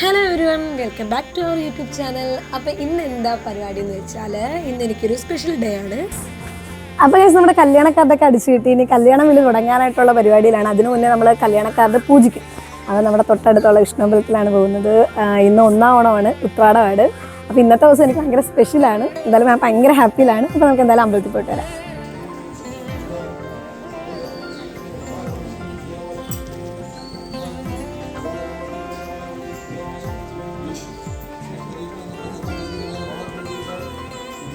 Hello everyone welcome back to our YouTube channel അപ്പോൾ ഇന്ന് എന്താ പരിപാടി എന്ന് വെച്ചാൽ ഇന്ന് എനിക്കൊരു സ്പെഷ്യൽ ഡേ ആണ്. അപ്പോൾ guys, നമ്മുടെ കല്യാണ കാർഡൊക്കെ അടിച്ചു കിട്ടി. ഇനി കല്യാണം വിളി തുടങ്ങാനായിട്ടുള്ള പരിപാടിയിലാണ്. അതിനു മുന്നേ നമ്മൾ കല്യാണ കാർഡ് പൂജിക്കും അത് നമ്മുടെ തൊട്ടടുത്തുള്ള വിഷ്ണുമ്പലത്തിലാണ് പോകുന്നത്. ഇന്ന് ഒന്നാം ഓണമാണ് ഉത്രാടമാണ് അപ്പോൾ ഇന്നത്തെ ദിവസം എനിക്ക് ഭയങ്കര സ്പെഷ്യലാണ് എന്തായാലും ഞാൻ ഭയങ്കര ഹാപ്പിയിലാണ് അപ്പോൾ നമുക്ക് എന്തായാലും അമ്പലത്തിൽ പോയിട്ട് വരാം.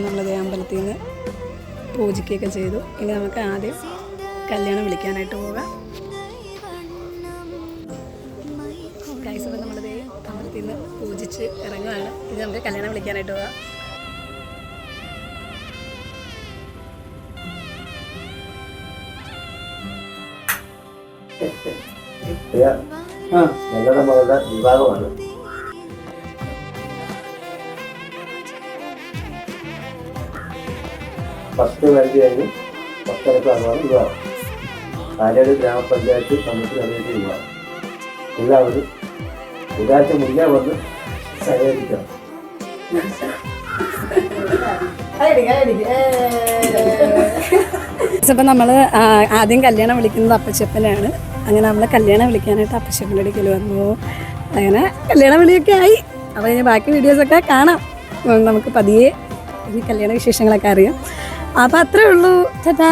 നമ്മളത് അമ്പലത്തിൽ നിന്ന് പൂജിക്കുകയൊക്കെ ചെയ്തു. ഇനി നമുക്ക് ആദ്യം കല്യാണം വിളിക്കാനായിട്ട് പോകാം. അമ്പലത്തിൽ പൂജിച്ച് ഇറങ്ങുകയാണ്. ഇത് നമുക്ക് കല്യാണം വിളിക്കാനായിട്ട് പോകാം. വിവാഹമാണ്. പത്ത് വരയ്ക്ക് കഴിഞ്ഞ് പത്തരക്കാണ് വിവാഹം പാലയാട് ഗ്രാമപഞ്ചായത്ത് കമ്മിറ്റി അറിയിച്ച വിവാഹം എല്ലാവരും ഒരാഴ്ച മുന്നേ വന്ന് സഹകരിക്കണം. അപ്പം നമ്മൾ ആദ്യം കല്യാണം വിളിക്കുന്നത് അപ്പച്ചപ്പനാണ്. അങ്ങനെ നമ്മൾ കല്യാണം വിളിക്കാനായിട്ട് അപ്പച്ചപ്പന്റെ അടുക്കൽ വന്നു. അങ്ങനെ കല്യാണം വിളിയൊക്കെ ആയി. അപ്പോൾ ഇനി ബാക്കി വീഡിയോസൊക്കെ കാണാം. നമുക്ക് പതിയെ ഇനി കല്യാണ വിശേഷങ്ങളൊക്കെ അറിയാം. അപ്പോൾ അത്രേ ഉള്ളൂ. ചേട്ടാ